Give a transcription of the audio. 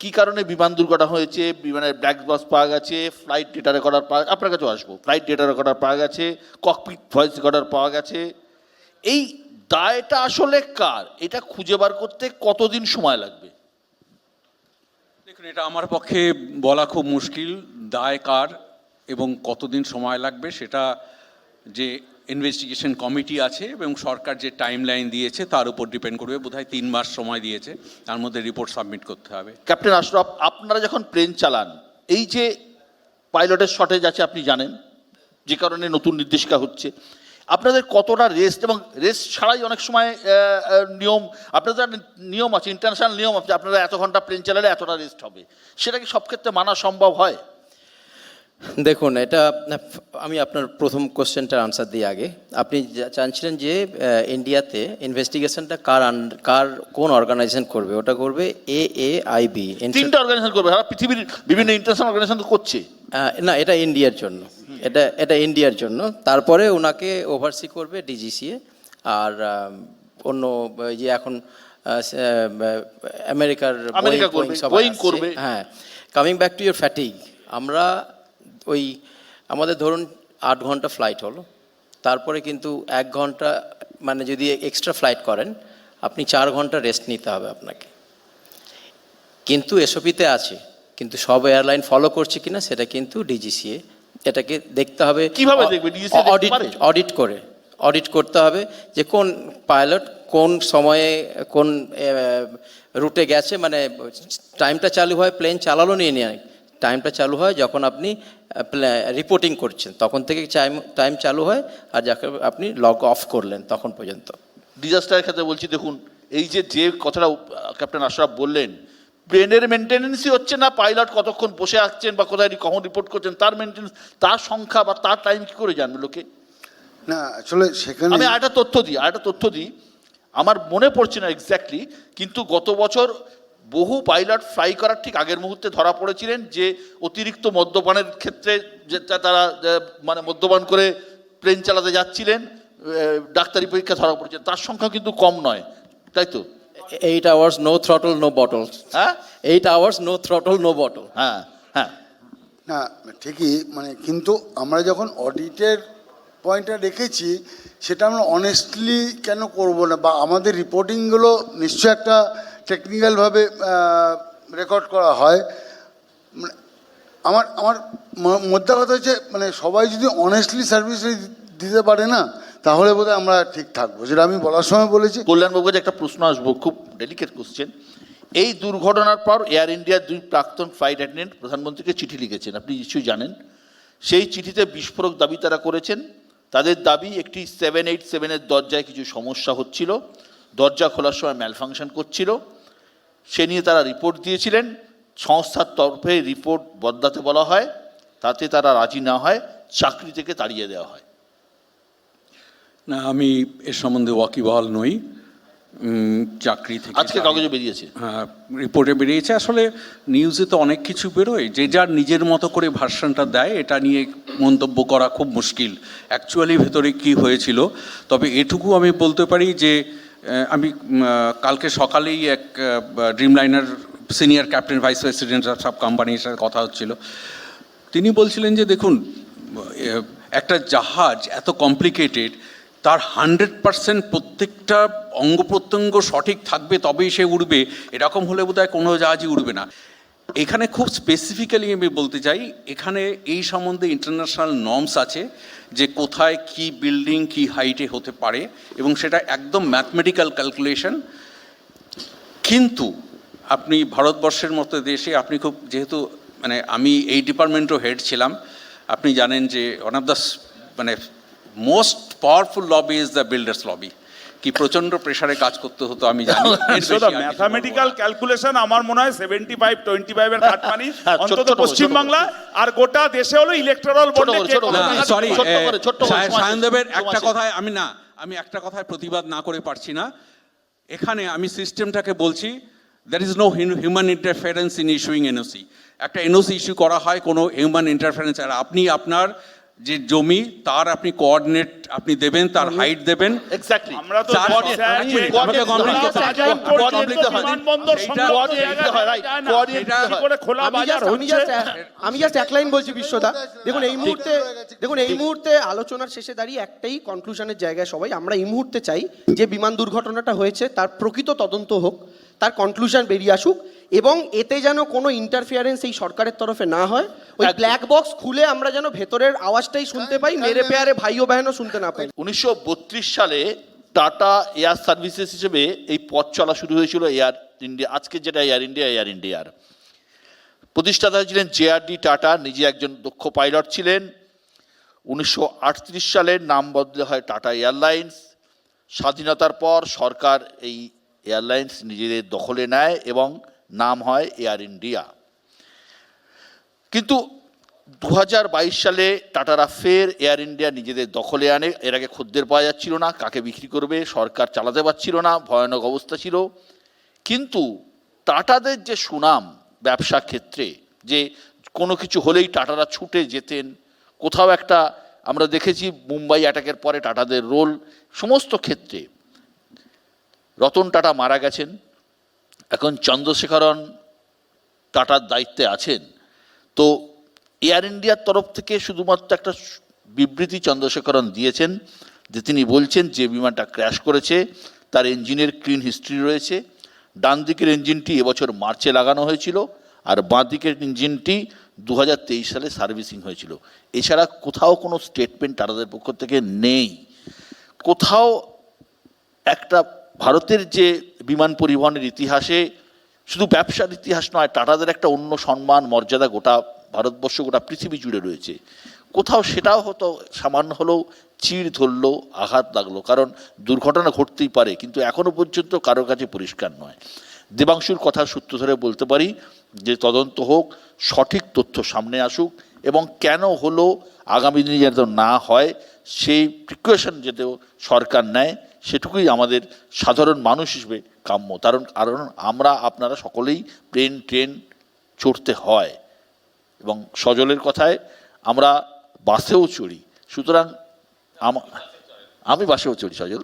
কি কারণে বিমান দুর্ঘটনা হয়েছে? বিমানের ব্ল্যাক বক্স পাওয়া গেছে ফ্লাইট ডেটা রেকর্ডার পাওয়া আপনার কাছেও আসব। ফ্লাইট ডেটা রেকর্ডার পাওয়া গেছে ককপিট ভয়েস রেকর্ডার পাওয়া গেছে। এই দায়টা আসলে কার? এটা খুঁজে বার করতে কতদিন সময় লাগবে? দেখুন, এটা আমার পক্ষে বলা খুব মুশকিল। দায় কার এবং কতদিন সময় লাগবে সেটা যে ইনভেস্টিগেশন কমিটি আছে এবং সরকার যে টাইম লাইন দিয়েছে তার উপর ডিপেন্ড করবে। বোধহয় তিন মাস সময় দিয়েছে। তার মধ্যে রিপোর্ট সাবমিট করতে হবে। ক্যাপ্টেন আশরফ আপনারা যখন প্লেন চালান, এই যে পাইলটের শর্টেজ আছে, আপনি জানেন, যে কারণে নতুন নির্দেশিকা হচ্ছে। আপনাদের কতটা রেস্ট এবং রেস্ট ছাড়াই অনেক সময় নিয়ম, আপনাদের নিয়ম আছে ইন্টারন্যাশনাল নিয়ম আছে, আপনারা এত ঘণ্টা প্লেন চালালে এতটা রেস্ট হবে। সেটা কি সব ক্ষেত্রে মানা সম্ভব হয়? দেখুন এটা আমি আপনার প্রথম কোশ্চেনটার আনসার দিই আগে। আপনি চাইছিলেন যে ইন্ডিয়াতে ইনভেস্টিগেশনটা কার কার কোন অর্গানাইজেশন করবে? ওটা করবে এ এ আই বি তিনটা অর্গানাইজেশন করবে সারা পৃথিবীর বিভিন্ন ইন্টারন্যাশনাল অর্গানাইজেশন তো করছে। না এটা ইন্ডিয়ার জন্য। এটা এটা ইন্ডিয়ার জন্য। তারপরে ওনাকে ওভারসি করবে ডিজিসিএ আর অন্য যে এখন আমেরিকার করবে, সবাই করবে। হ্যাঁ। Coming back to your fatigue আমরা ওই আমাদের ধরুন আট ঘণ্টা ফ্লাইট হলো। তারপরে কিন্তু এক ঘণ্টা মানে যদি এক্সট্রা ফ্লাইট করেন আপনি চার ঘণ্টা রেস্ট নিতে হবে আপনাকে। কিন্তু এসওপিতে আছে কিন্তু সব এয়ারলাইন ফলো করছে কিনা সেটা কিন্তু ডিজিসিএ এটাকে দেখতে হবে। কীভাবে দেখবে? অডিট অডিট করে। অডিট করতে হবে যে কোন পাইলট কোন সময়ে কোন রুটে গেছে মানে টাইমটা চালু হয় প্লেন চালালো নিয়ে নিয়ে। টাইমটা চালু হয় যখন আপনি রিপোর্টিং করছেন। তখন থেকে টাইম টাইম চালু হয় আর যাকে আপনি লগ অফ করলেন তখন পর্যন্ত। ডিজাস্টারের ক্ষেত্রে বলছি দেখুন এই যে যে কথাটা ক্যাপ্টেন আশরাফ বললেন প্লেনের মেনটেনেন্সই হচ্ছে না পাইলট কতক্ষণ বসে আসছেন বা কোথায় কখন রিপোর্ট করছেন তার মেনটেন্স তার সংখ্যা বা তার টাইম কী করে জানবে লোকে? না আসলে সেখানে আমি আরেকটা তথ্য দিই আরেকটা তথ্য দিই। আমার মনে পড়ছে না এক্স্যাক্টলি কিন্তু গত বছর বহু পাইলট ফ্লাই করার ঠিক আগের মুহূর্তে ধরা পড়েছিলেন যে অতিরিক্ত মদ্যপানের ক্ষেত্রে যে তারা মানে মদ্যপান করে প্লেন চালাতে যাচ্ছিলেন ডাক্তারি পরীক্ষা ধরা পড়েছে। তার সংখ্যা কিন্তু কম নয় তাই তো? Eight hours no throttle no bottle হ্যাঁ? Eight hours no throttle no bottle হ্যাঁ হ্যাঁ। না ঠিকই মানে কিন্তু আমরা যখন অডিটের পয়েন্টটা রেখেছি সেটা আমরা অনেস্টলি কেন করব না? বা আমাদের রিপোর্টিংগুলো নিশ্চয় একটা টেকনিক্যালভাবে রেকর্ড করা হয়। মানে আমার আমার মধ্যে কথা হচ্ছে মানে সবাই যদি অনেস্টলি সার্ভিস দিতে পারে না, তাহলে বোধহয় আমরা ঠিক থাকব। যেটা আমি বলার সময় বলেছি। কল্যাণবাবুর কাছে একটা প্রশ্ন আসব, খুব ডেলিকেট কোশ্চেন এই দুর্ঘটনার পর এয়ার ইন্ডিয়ার দুই প্রাক্তন ফ্লাইট অ্যাটেন্ডেন্ট প্রধানমন্ত্রীকে চিঠি লিখেছেন। আপনি নিশ্চয়ই জানেন। সেই চিঠিতে বিস্ফোরক দাবি তারা করেছেন। তাদের দাবি একটি সেভেন এইট সেভেনের দরজায় কিছু সমস্যা হচ্ছিল। দরজা খোলার সময় ম্যালফাংশন করছিল। সে নিয়ে তারা রিপোর্ট দিয়েছিলেন। সংস্থার তরফে রিপোর্ট বদলাতে বলা হয় তাতে তারা রাজি না হয় চাকরি থেকে তাড়িয়ে দেওয়া হয়। না আমি এর সম্বন্ধে ওয়াকিবহাল নই। চাকরি থেকে আজকে কাগজে বেরিয়েছে। হ্যাঁ, রিপোর্টে বেরিয়েছে। আসলে নিউজে তো অনেক কিছু বেরোয়। যে যার নিজের মতো করে ভার্সনটা দেয় এটা নিয়ে মন্তব্য করা খুব মুশকিল। অ্যাকচুয়ালি ভেতরে কি হয়েছিল? তবে এটুকু আমি বলতে পারি যে আমি কালকে সকালেই এক Dreamliner senior captain vice president সব কোম্পানির সাথে কথা হচ্ছিল। তিনি বলছিলেন যে, দেখুন একটা জাহাজ এত কমপ্লিকেটেড তার হান্ড্রেড পারসেন্ট প্রত্যেকটা অঙ্গ প্রত্যঙ্গ সঠিক থাকবে তবেই সে উড়বে। এরকম হলে বোধহয় কোনো জাহাজই উড়বে না। এখানে খুব স্পেসিফিক্যালি আমি বলতে চাই, এখানে এই সম্বন্ধে ইন্টারন্যাশনাল নর্মস আছে যে কোথায় কি বিল্ডিং কি হাইটে হতে পারে এবং সেটা একদম ম্যাথমেটিক্যাল ক্যালকুলেশন কিন্তু আপনি ভারতবর্ষের মতো দেশে আপনি খুব যেহেতু মানে আমি এই ডিপার্টমেন্টও হেড ছিলাম, আপনি জানেন যে ওয়ান অফ দ্য মানে most powerful lobby is the builders lobby কি প্রচণ্ড প্রেসারে কাজ করতে হতো আমি জানি। ম্যাথামেটিক্যাল ক্যালকুলেশন আমার মনে হয় সেভেন্টি ফাইভ টোয়েন্টি ফাইভ এর খাটমানি হ্যাঁ, অন্তত পশ্চিমবাংলা আর গোটা দেশে হলো ইলেকট্রাল বন্ডে সরি সায়নদেবের একটা কথায় আমি না আমি একটা কথায় প্রতিবাদ না করে পারছি না। এখানে আমি সিস্টেমটাকে বলছি there is no human interference in issuing NOC একটা এনওসি ইস্যু করা হয় কোনো হিউম্যান ইন্টারফারেন্স আর আপনি আপনার যে জমি তার আপনি কোঅর্ডিনেট আপনি দেবেন তার হাইট দেবেন। এক্স্যাক্টলি আমরা তো আমি জাস্ট এক লাইন বলছি বিশ্বদা। দেখুন এই মুহূর্তে দেখুন এই মুহূর্তে আলোচনার শেষে দাঁড়িয়ে একটাই কনক্লুশনের জায়গায় সবাই আমরা এই মুহূর্তে চাই যে বিমান দুর্ঘটনাটা হয়েছে তার প্রকৃত তদন্ত হোক। তার কনক্লুশন বেরিয়ে আসুক এবং এতে যেন কোনো ইন্টারফিয়ারেন্স এই সরকারের তরফে না হয়। ওই। ব্ল্যাক বক্স খুলে আমরা যেন ভেতরের আওয়াজটাই শুনতে পাই মেরে পেয়ারে ভাই ও বাহেনও শুনতে না পাই। উনিশশো বত্রিশ সালে টাটা এয়ার সার্ভিসেস হিসেবে এই পথ চলা শুরু হয়েছিল এয়ার ইন্ডিয়া আজকে যেটা এয়ার ইন্ডিয়া এয়ার ইন্ডিয়ার প্রতিষ্ঠাতা ছিলেন জেআরডি টাটা নিজে একজন দক্ষ পাইলট ছিলেন। উনিশশো সালে নাম বদলে হয় টাটা এয়ারলাইন্স। স্বাধীনতার পর সরকার এই এয়ারলাইন্স নিজেদের দখলে নেয় এবং নাম হয় এয়ার ইন্ডিয়া। কিন্তু দু হাজার বাইশ সালে টাটারা ফের এয়ার ইন্ডিয়া নিজেদের দখলে আনে। এর আগে খদ্দের পাওয়া যাচ্ছিল না, কাকে বিক্রি করবে, সরকার চালাতে পারছিল না, ভয়ানক অবস্থা ছিল। কিন্তু টাটাদের যে সুনাম ব্যবসা ক্ষেত্রে, যে কোনো কিছু হলেই টাটারা ছুটে যেতেন, কোথাও একটা আমরা দেখেছি মুম্বাই অ্যাটাকের পরে টাটাদের রোল সমস্ত ক্ষেত্রে রতন টাটা মারা গেছেন। এখন চন্দ্রশেখরন টাটার দায়িত্বে আছেন। তো এয়ার ইন্ডিয়ার তরফ থেকে শুধুমাত্র একটা বিবৃতি চন্দ্রশেখরন দিয়েছেন, যে তিনি বলছেন যে বিমানটা ক্র্যাশ করেছে, তার ইঞ্জিনের ক্লিন হিস্ট্রি রয়েছে। ডান দিকের ইঞ্জিনটি এবছর মার্চে লাগানো হয়েছিল, আর বাঁ দিকের ইঞ্জিনটি দু হাজার তেইশ সালে সার্ভিসিং হয়েছিল। এছাড়া কোথাও কোনো স্টেটমেন্ট টাটাদের পক্ষ থেকে নেই। কোথাও একটা ভারতের যে বিমান পরিবহনের ইতিহাসে শুধু ব্যবসার ইতিহাস নয়, টাটাদের একটা অন্য সম্মান, মর্যাদা গোটা ভারতবর্ষ, গোটা পৃথিবী জুড়ে রয়েছে। কোথাও সেটাও হতো সামান্য হলেও চিড় ধরলো, আঘাত লাগল, কারণ দুর্ঘটনা ঘটতেই পারে, কিন্তু এখনও পর্যন্ত কারও কাছে পরিষ্কার নয়। দেবাংশুর কথার সূত্র ধরে বলতে পারি যে তদন্ত হোক, সঠিক তথ্য সামনে আসুক, এবং কেন হলো আগামী দিনে যাতে না হয়, সেই প্রিকশন যাতে সরকার নেয় সেটুকুই আমাদের সাধারণ মানুষ হিসেবে কাম্য। কারণ কারণ আমরা, আপনারা সকলেই প্লেন, ট্রেন চড়তে হয়। এবং সজলের কথায় আমরা বাসেও চড়ি। সুতরাং আম- বাসেও চড়ি সজল।